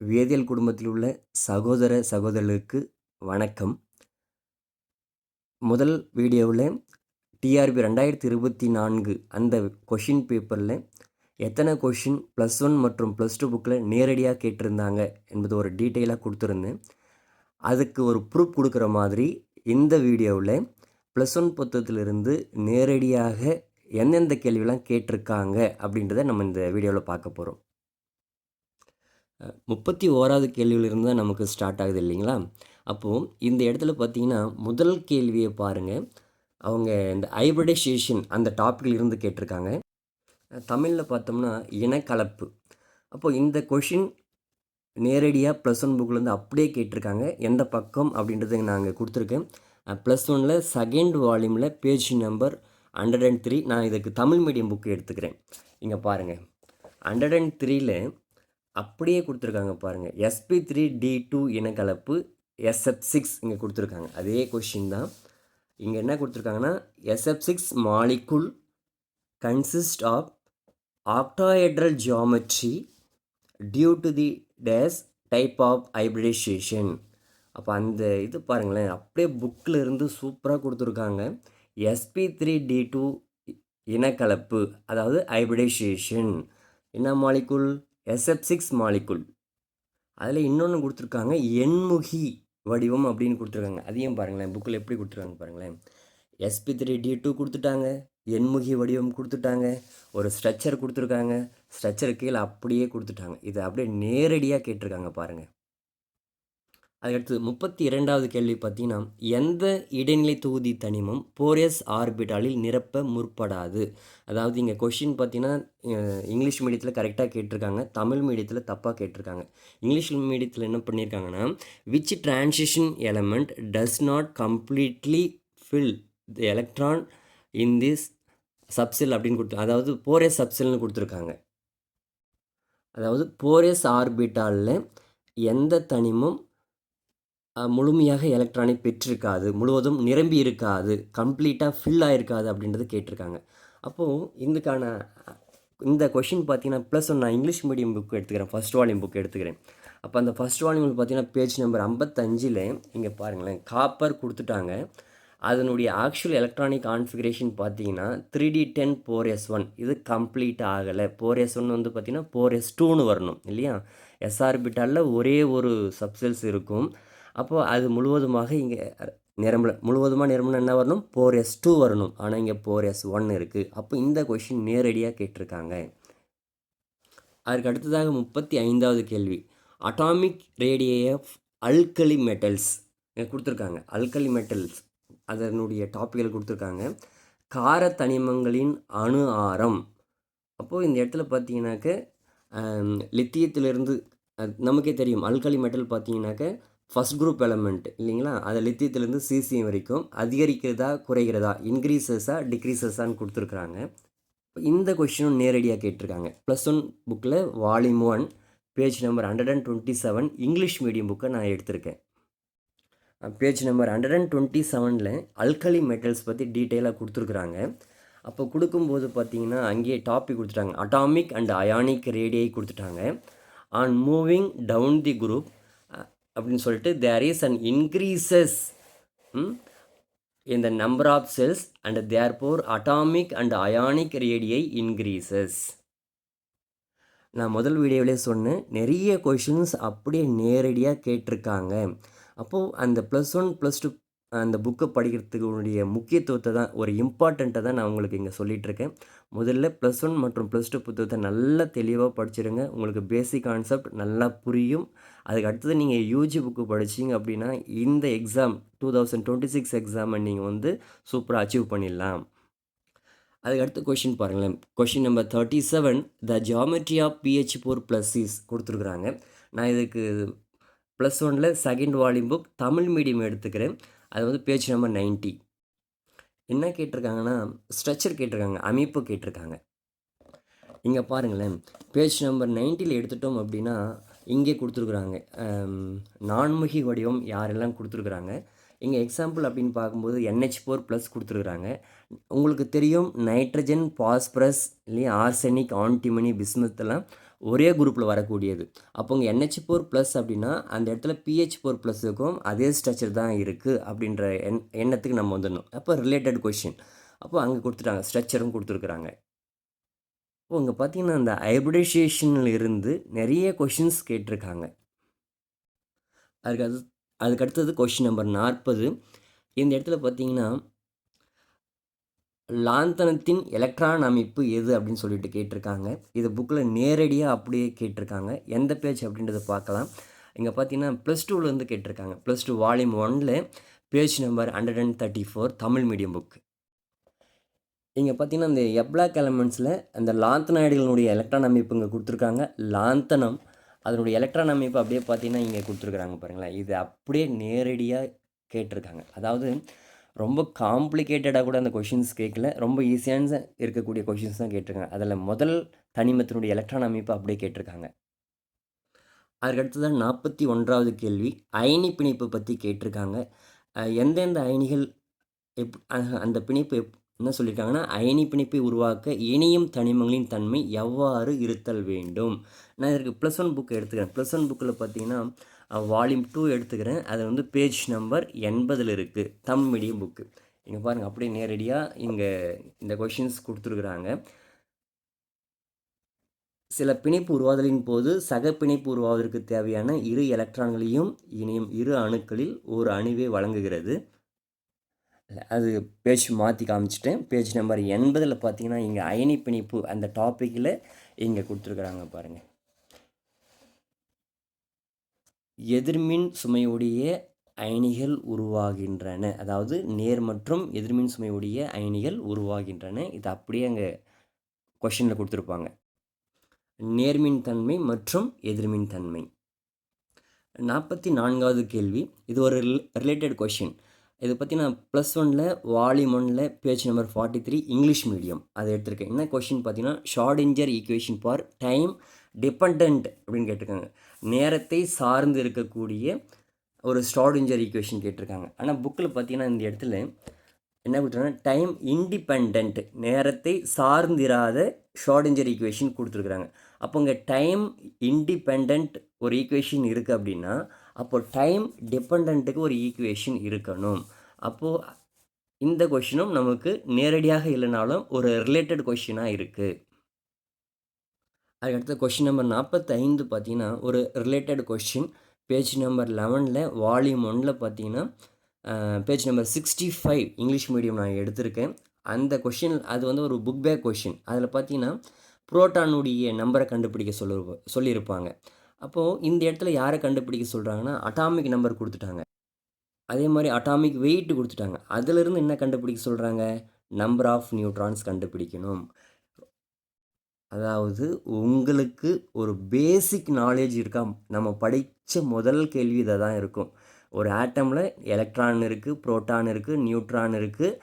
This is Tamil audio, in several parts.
வேதியியல் குடும்பத்தில் உள்ள சகோதர சகோதரர்களுக்கு வணக்கம். முதல் வீடியோவில் டிஆர்பி ரெண்டாயிரத்தி இருபத்தி நான்கு அந்த கொஷின் பேப்பரில் எத்தனை கொஷின் ப்ளஸ் ஒன் மற்றும் ப்ளஸ் டூ புக்கில் நேரடியாக கேட்டிருந்தாங்க என்பது ஒரு டீட்டெயிலாக கொடுத்துருந்தேன். அதுக்கு ஒரு ப்ரூஃப் கொடுக்குற மாதிரி இந்த வீடியோவில் ப்ளஸ் ஒன் புத்தகத்திலிருந்து நேரடியாக எந்தெந்த கேள்விலாம் கேட்டிருக்காங்க அப்படின்றத நம்ம இந்த வீடியோவில் பார்க்க போகிறோம் முப்பத்தி ஓராவது கேள்வியிலிருந்து தான் நமக்கு ஸ்டார்ட் ஆகுது இல்லைங்களா? அப்போது இந்த இடத்துல பார்த்தீங்கன்னா முதல் கேள்வியை பாருங்கள் அவங்க இந்த ஹைப்ரிடைசேஷன் அந்த டாப்பிக்கில் இருந்து கேட்டிருக்காங்க. தமிழில் பார்த்தோம்னா இனக்கலப்பு. அப்போது இந்த கொஷின் நேரடியாக ப்ளஸ் ஒன் புக்லேருந்து அப்படியே கேட்டிருக்காங்க. எந்த பக்கம் அப்படின்றத நாங்கள் கொடுத்துருக்கேன். ப்ளஸ் ஒனில் second வால்யூமில் page number hundred and three நான் இதுக்கு தமிழ் மீடியம் புக்கு எடுத்துக்கிறேன். இங்கே பாருங்கள் ஹண்ட்ரட் அண்ட் த்ரீயில் அப்படியே கொடுத்துருக்காங்க பாருங்கள் எஸ்பி த்ரீ டி டூ இனக்கலப்பு எஸ்எஃப் சிக்ஸ் இங்கே கொடுத்துருக்காங்க. அதே கொஷின் தான். இங்கே என்ன கொடுத்துருக்காங்கன்னா SF six molecule consist of octahedral geometry due to the days type of hybridization அப்போ அந்த இது பாருங்களேன். அப்படியே புக்கில் இருந்து சூப்பராக கொடுத்துருக்காங்க. எஸ்பி த்ரீ டி டூ இனக்கலப்பு அதாவது ஹைப்ரிடைசேஷன் என்ன மாலிகுல் எஸ்எஃப் சிக்ஸ் மாலிகுல் அதில் இன்னொன்று கொடுத்துருக்காங்க எண்முகி வடிவம் அப்படின்னு கொடுத்துருக்காங்க. அதையும் பாருங்களேன் புக்கில் எப்படி கொடுத்துருக்காங்க பாருங்களேன். எஸ்பி த்ரீ டி டூ கொடுத்துட்டாங்க எண்முகி வடிவம் கொடுத்துட்டாங்க ஒரு ஸ்ட்ரக்சர் கொடுத்துருக்காங்க ஸ்ட்ரக்சர் கீழே அப்படியே கொடுத்துட்டாங்க. இதை அப்படியே நேரடியாக கேட்டிருக்காங்க பாருங்கள் அதுக்கடுத்து முப்பத்தி இரண்டாவது கேள்வி பார்த்தீங்கன்னா எந்த இடைநிலை தொகுதி தனிமம் போரியஸ் ஆர்பிட்டாலில் நிரப்ப முற்படாது? அதாவது இங்கே கொஷின் பார்த்தீங்கன்னா இங்கிலீஷ் மீடியத்தில் கரெக்டாக கேட்டிருக்காங்க தமிழ் மீடியத்தில் தப்பாக கேட்டிருக்காங்க. இங்கிலீஷ் மீடியத்தில் என்ன பண்ணியிருக்காங்கன்னா which transition element does not completely fill the electron in this subshell அப்படின்னு கொடுத்து அதாவது போரியஸ் சப்செல்னு கொடுத்துருக்காங்க. அதாவது போரியஸ் ஆர்பிட்டாலில் எந்த தனிமம் முழுமையாக எலக்ட்ரானிக் பெற்றிருக்காது முழுவதும் நிரம்பி இருக்காது கம்ப்ளீட்டாக ஃபில் ஆகிருக்காது அப்படின்றது கேட்டிருக்காங்க. அப்போது இதுக்கான இந்த கொஷின் பார்த்தீங்கன்னா ப்ளஸ் ஒன் நான் இங்கிலீஷ் மீடியம் புக் எடுத்துக்கிறேன் ஃபஸ்ட் வால்யூம் புக் எடுத்துக்கிறேன். அப்போ அந்த ஃபஸ்ட் வால்யூமில் பார்த்தீங்கன்னா பேஜ் நம்பர் ஐம்பத்தஞ்சில் இங்கே பாருங்களேன் காப்பர் கொடுத்துட்டாங்க. அதனுடைய ஆக்சுவல் எலக்ட்ரானிக் கான்ஃபிகரேஷன் பார்த்தீங்கன்னா three D ten four S one இது கம்ப்ளீட் ஆகலை. ஃபோர் எஸ் ஒன் வந்து பார்த்தீங்கன்னா ஃபோர் எஸ் டூன்னு வரணும் இல்லையா? எஸ்ஆர்பிட்டாலில் ஒரே ஒரு சப்செல்ஸ் இருக்கும். அப்போது அது முழுவதுமாக இங்கே நிரம்பல. முழுவதுமாக நிரம்பல என்ன வரணும்? ஃபோர் எஸ் டூ வரணும். ஆனால் இங்கே ஃபோர் எஸ் ஒன் இருக்குது அப்போ இந்த கொஷின் நேரடியாக கேட்டிருக்காங்க. அதற்கு அடுத்ததாக முப்பத்தி ஐந்தாவது கேள்வி atomic radii of alkali metals கொடுத்துருக்காங்க. அல்கலி மெட்டல்ஸ் அதனுடைய டாப்பிக்கில் கொடுத்துருக்காங்க. கார தனிமங்களின் அணு ஆரம். அப்போது இந்த இடத்துல பார்த்தீங்கன்னாக்க லித்தியத்திலிருந்து நமக்கே தெரியும். அல்கலி மெட்டல் பார்த்தீங்கன்னாக்க ஃபஸ்ட் குரூப் எலமெண்ட் இல்லைங்களா? அது லித்தியத்துலேருந்து சிசிஎம் வரைக்கும் அதிகரிக்கிறதா குறைகிறதா? இன்க்ரீசஸாக டிக்ரீசஸான்னு கொடுத்துருக்குறாங்க. இந்த கொஷினும் நேரடியாக கேட்டிருக்காங்க. ப்ளஸ் ஒன் புக்கில் volume one page number hundred and twenty seven English medium புக்கை நான் எடுத்திருக்கேன். Page number hundred and twenty செவனில் அல்கலி மெட்டல்ஸ் பற்றி டீட்டெயிலாக கொடுத்துருக்குறாங்க. அப்போ கொடுக்கும்போது பார்த்தீங்கன்னா அங்கேயே டாபிக் கொடுத்துட்டாங்க. அட்டாமிக் அண்ட் அயானிக் ரேடியை கொடுத்துட்டாங்க. On moving down the group அப்படின்னு சொல்லிட்டு there is an increases in the number of shells and therefore atomic and ionic radii increases நான் முதல் வீடியோவிலே சொன்னேன் நிறைய கொஷின்ஸ் அப்படியே நேரடியாக கேட்டிருக்காங்க. அப்போது அந்த ப்ளஸ் ஒன் ப்ளஸ் டூ அந்த புக்கை படிக்கிறதுக்குடைய முக்கியத்துவத்தை தான் ஒரு இம்பார்ட்டண்ட்டை தான் நான் உங்களுக்கு இங்கே சொல்லிகிட்ருக்கேன் முதல்ல ப்ளஸ் ஒன் மற்றும் ப்ளஸ் டூ புத்தகத்தை நல்லா தெளிவாக படிச்சிருங்க. உங்களுக்கு பேசிக் கான்செப்ட் நல்லா புரியும். அதுக்கு அடுத்தது நீங்கள் யூஜி புக்கு படிச்சிங்க அப்படின்னா இந்த exam two thousand twenty six எக்ஸாமை நீங்கள் வந்து சூப்பராக அச்சீவ் பண்ணிடலாம். அதுக்கு அடுத்த கொஷின் பாருங்களேன். Question number thirty seven the geometry of PH four plus is கொடுத்துருக்குறாங்க. நான் இதுக்கு ப்ளஸ் ஒனில் second volume book Tamil medium எடுத்துக்கிறேன். அது வந்து பேஜ் நம்பர் நைன்ட்டி என்ன கேட்டிருக்காங்கன்னா ஸ்ட்ரக்சர் கேட்டிருக்காங்க அமைப்பு கேட்டிருக்காங்க. இங்கே பாருங்களேன். பேஜ் நம்பர் நைன்ட்டியில் எடுத்துட்டோம் அப்படின்னா இங்கே கொடுத்துருக்குறாங்க. நான்முகி வடிவம் யாரெல்லாம் கொடுத்துருக்குறாங்க? இங்கே எக்ஸாம்பிள் அப்படின்னு பார்க்கும்போது என்ஹெச் ஃபோர் ப்ளஸ் கொடுத்துருக்குறாங்க. உங்களுக்கு தெரியும் நைட்ரஜன் பாஸ்பரஸ் இல்லையா ஆர்சனிக் ஆன்டிமனி பிஸ்மத்தெல்லாம் ஒரே குரூப்பில் வரக்கூடியது. அப்போ உங்கள் என்ஹெச் ஃபோர் ப்ளஸ் அப்படின்னா அந்த இடத்துல பிஹெச் ஃபோர் ப்ளஸுக்கும் அதே ஸ்ட்ரக்சர் தான் இருக்குது அப்படின்ற எண் எண்ணத்துக்கு நம்ம வந்துடணும். அப்போ ரிலேட்டட் கொஷின் அப்போ அங்கே கொடுத்துட்டாங்க ஸ்ட்ரக்சரும் கொடுத்துருக்குறாங்க. இப்போ இங்கே பார்த்தீங்கன்னா அந்த ஹைப்ரிடைசேஷனில் இருந்து நிறைய கொஷின்ஸ் கேட்டிருக்காங்க. அதுக்கு அது அதுக்கு அடுத்தது கொஷின் நம்பர் நாற்பது. இந்த இடத்துல பார்த்தீங்கன்னா லாந்தனத்தின் எலக்ட்ரான் அமைப்பு எது அப்படின்னு சொல்லிட்டு கேட்டிருக்காங்க. இது புக்கில் நேரடியாக அப்படியே கேட்டிருக்காங்க. எந்த பேஜ் அப்படின்றத பார்க்கலாம். இங்கே பார்த்தீங்கன்னா ப்ளஸ் டூவிலேருந்து கேட்டிருக்காங்க. ப்ளஸ் டூ வால்யூம் ஒனில் page number hundred and thirty four Tamil medium book இங்கே பார்த்தீங்கன்னா இந்த எப்ளாக் எலமெண்ட்ஸில் அந்த லாந்தனாய்டுகளுடைய எலக்ட்ரான் அமைப்பு இங்கே கொடுத்துருக்காங்க. லாந்தனம் அதனுடைய எலக்ட்ரான் அமைப்பு அப்படியே பார்த்தீங்கன்னா இங்கே கொடுத்துருக்குறாங்க பாருங்களேன். இது அப்படியே நேரடியாக கேட்டிருக்காங்க. அதாவது ரொம்ப காம்ப்ளிகேட்டடாக கூட அந்த கொஷின்ஸ் கேட்கல ரொம்ப ஈஸியான இருக்கக்கூடிய கொஷின்ஸ் தான் கேட்டிருக்காங்க. அதில் முதல் தனிமத்தினுடைய எலக்ட்ரான் அமைப்பு அப்படியே கேட்டிருக்காங்க. அதுக்கு அடுத்ததான் நாற்பத்தி ஒன்றாவது கேள்வி. அயனி பிணைப்பு பற்றி கேட்டிருக்காங்க. எந்தெந்த அயனிகள் எப் அஹ் அந்த பிணைப்பு எப் என்ன சொல்லியிருக்காங்கன்னா அயனி பிணைப்பை உருவாக்க இணையும் தனிமங்களின் தன்மை எவ்வாறு இருத்தல் வேண்டும்? நான் இதற்கு ப்ளஸ் ஒன் புக் எடுத்துக்கிறேன். ப்ளஸ் ஒன் புக்கில் பார்த்தீங்கன்னா வால்யூம் டூ எடுத்துக்கிறேன். அது வந்து பேஜ் நம்பர் எண்பதில் இருக்குது தமிழ் மீடியம் புக்கு இங்கே பாருங்கள் அப்படியே நேரடியாக இங்கே இந்த கொஷின்ஸ் கொடுத்துருக்குறாங்க. சில பிணைப்பு உருவாதலின் போது சக பிணைப்பு உருவாவதற்கு தேவையான இரு எலக்ட்ரான்களையும் இணையும் இரு அணுக்களில் ஒரு அணுவை வழங்குகிறது. அது பேஜ் மாற்றி காமிச்சிட்டேன். பேஜ் நம்பர் எண்பதில் பார்த்தீங்கன்னா இங்கே அயனி பிணைப்பு அந்த டாப்பிக்கில் இங்கே கொடுத்துருக்குறாங்க பாருங்கள் எதிர்மின் சுமையுடைய அயனிகள் உருவாகின்றன. அதாவது நேர் மற்றும் எதிர்மின் சுமையுடைய அயனிகள் உருவாகின்றன. இது அப்படியே அங்கே கொஷனில் கொடுத்துருப்பாங்க. நேர்மின் தன்மை மற்றும் எதிர்மின் தன்மை. நாற்பத்தி நான்காவது கேள்வி. இது ஒரு ரிலேட்டட் கொஷின் இதை பற்றி நான் ப்ளஸ் ஒனில் வால்யூம் ஒனில் page number forty three English medium அதை எடுத்திருக்கேன். என்ன கொஷின் பார்த்தீங்கன்னா Schrodinger equation for time depend அப்படின்னு கேட்டிருக்காங்க. நேரத்தை சார்ந்து இருக்கக்கூடிய ஒரு ஸ்டார்டிஞ்சர் ஈக்குவேஷன் கேட்டிருக்காங்க. ஆனால் புக்கில் பார்த்தீங்கன்னா இந்த இடத்துல என்ன கொடுத்துருக்காங்க டைம் இண்டிபெண்ட் நேரத்தை சார்ந்திராத ஷார்டிஞ்சர் ஈக்குவேஷன் கொடுத்துருக்குறாங்க. அப்போ இங்கே டைம் இண்டிபெண்ட் ஒரு ஈக்குவேஷன் இருக்குது அப்படின்னா அப்போ டைம் டிபெண்ட்டுக்கு ஒரு ஈக்குவேஷன் இருக்கணும். அப்போது இந்த கொஷினும் நமக்கு நேரடியாக இல்லைனாலும் ஒரு ரிலேட்டட் கொஷினாக இருக்குது அதுக்கடுத்த கொஷின் நம்பர் நாற்பத்தைந்து பார்த்தீங்கன்னா ஒரு ரிலேட்டட் கொஷின் பேஜ் நம்பர் லெவனில் வால்யூம் ஒனில் பார்த்தீங்கன்னா page number sixty five English medium நான் எடுத்திருக்கேன். அந்த கொஷின் அது வந்து ஒரு புக் பேக் கொஷின் அதில் பார்த்தீங்கன்னா புரோட்டானுடைய நம்பரை கண்டுபிடிக்க சொல்லு சொல்லியிருப்பாங்க. அப்போது இந்த இடத்துல யாரை கண்டுபிடிக்க சொல்கிறாங்கன்னா அட்டாமிக் நம்பர் கொடுத்துட்டாங்க. அதே மாதிரி அட்டாமிக் வெயிட் கொடுத்துட்டாங்க. அதிலிருந்து என்ன கண்டுபிடிக்க சொல்கிறாங்க நம்பர் ஆஃப் நியூட்ரான்ஸ் கண்டுபிடிக்கணும். அதாவது உங்களுக்கு ஒரு பேசிக் நாலேஜ் இருக்கா? நம்ம படித்த முதல் கேள்வி இதை தான் இருக்கும். ஒரு ஆட்டமில் எலக்ட்ரான் இருக்குது புரோட்டான் இருக்குது நியூட்ரான் இருக்குது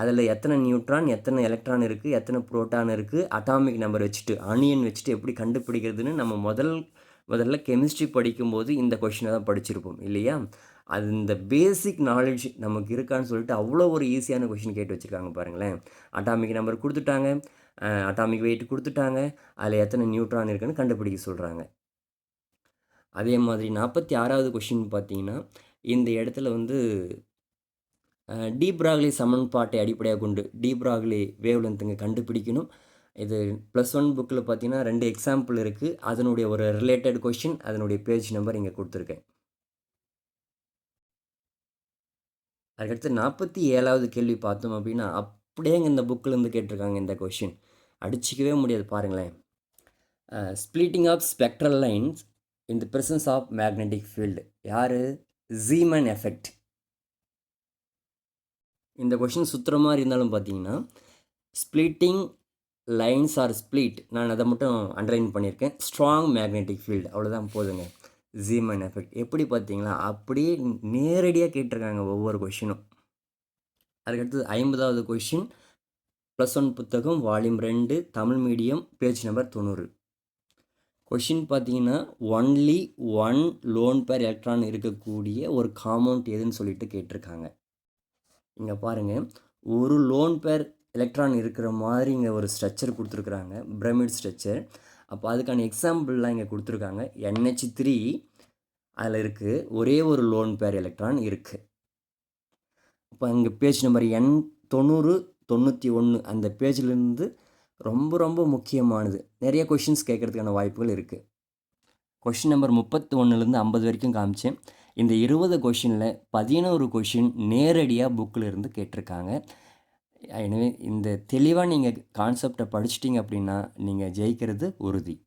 அதில் எத்தனை நியூட்ரான் எத்தனை எலக்ட்ரான் இருக்குது எத்தனை புரோட்டான் இருக்குது அட்டாமிக் நம்பர் வச்சுட்டு அனியன் வச்சுட்டு எப்படி கண்டுபிடிக்கிறதுன்னு நம்ம முதல் முதல்ல கெமிஸ்ட்ரி படிக்கும்போது இந்த கொஷினை தான் படிச்சிருப்போம் இல்லையா? அது இந்த பேசிக் நாலேஜ் நமக்கு இருக்கான்னு சொல்லிட்டு அவ்வளோ ஒரு ஈஸியான கொஷின் கேட்டு வச்சுருக்காங்க பாருங்களேன். அட்டாமிக் நம்பர் கொடுத்துட்டாங்க. அட்டாமிக் வெயிட் கொடுத்துட்டாங்க. அதில் எத்தனை நியூட்ரான் இருக்குன்னு கண்டுபிடிக்க சொல்கிறாங்க அதே மாதிரி நாற்பத்தி ஆறாவது கொஷின் பார்த்தீங்கன்னா இந்த இடத்துல வந்து டி பிராக்லி சமன்பாட்டை அடிப்படையாக கொண்டு டி பிராக்லி வேவ் லென்த்துங்க கண்டுபிடிக்கணும். இது ப்ளஸ் ஒன் புக்கில் பார்த்தீங்கன்னா ரெண்டு எக்ஸாம்பிள் இருக்குது அதனுடைய ஒரு ரிலேட்டட் கொஷின் அதனுடைய பேஜ் நம்பர் இங்கே கொடுத்துருக்கேன். அதுக்கடுத்து நாற்பத்தி ஏழாவது கேள்வி பார்த்தோம் அப்படின்னா அப்படியே இங்கே இந்த புக்கில் இருந்து கேட்டிருக்காங்க இந்த கொஷின் அடிச்சிக்கவே முடியாது பாருங்களேன். Splitting of spectral lines in the presence of magnetic field யார்? ஜீமன் எஃபெக்ட் இந்த கொஷின் சுற்றுற மாதிரி இருந்தாலும் பார்த்தீங்கன்னா ஸ்ப்ளிட்டிங் லைன்ஸ் ஆர் ஸ்ப்ளிட் நான் அதை மட்டும் அண்டர்லைன் பண்ணியிருக்கேன். ஸ்ட்ராங் மேக்னெட்டிக் ஃபீல்டு அவ்வளோதான் போதுங்க. ஜீமன் எஃபெக்ட் எப்படி பார்த்தீங்களா? அப்படியே நேரடியாக கேட்டிருக்காங்க ஒவ்வொரு கொஷினும் அதுக்கடுத்தது ஐம்பதாவது கொஷின் ப்ளஸ் ஒன் புத்தகம் வால்யூம் ரெண்டு தமிழ் மீடியம் பேஜ் நம்பர் தொண்ணூறு. கொஷின் பார்த்தீங்கன்னா only one lone pair electron இருக்கக்கூடிய ஒரு காம்பவுண்ட் எதுன்னு சொல்லிட்டு கேட்டிருக்காங்க. இங்கே பாருங்கள் ஒரு லோன் பேர் எலக்ட்ரான் இருக்கிற மாதிரி இங்கே ஒரு ஸ்ட்ரக்சர் கொடுத்துருக்குறாங்க பிரமிட் ஸ்ட்ரக்சர் அப்போ அதுக்கான எக்ஸாம்பிள்லாம் இங்கே கொடுத்துருக்காங்க. என்ஹெச் த்ரீ அதில் இருக்குது ஒரே ஒரு லோன் பேர் எலக்ட்ரான் இருக்குது இப்போ இங்கே பேஜ் நம்பர் எண் தொண்ணூறு தொண்ணூற்றி ஒன்று அந்த பேஜ்லேருந்து ரொம்ப ரொம்ப முக்கியமானது. நிறைய கொஷின்ஸ் கேட்குறதுக்கான வாய்ப்புகள் இருக்குது கொஷின் நம்பர் முப்பத்தி ஒன்றுலேருந்து ஐம்பது வரைக்கும் காமிச்சேன். இந்த இருபது கொஷினில் பதினோரு கொஷின் நேரடியாக புக்கில் இருந்து கேட்டிருக்காங்க. எனவே இந்த தெளிவாக நீங்கள் கான்செப்டை படிச்சிட்டிங்க அப்படின்னா நீங்கள் ஜெயிக்கிறது உறுதி.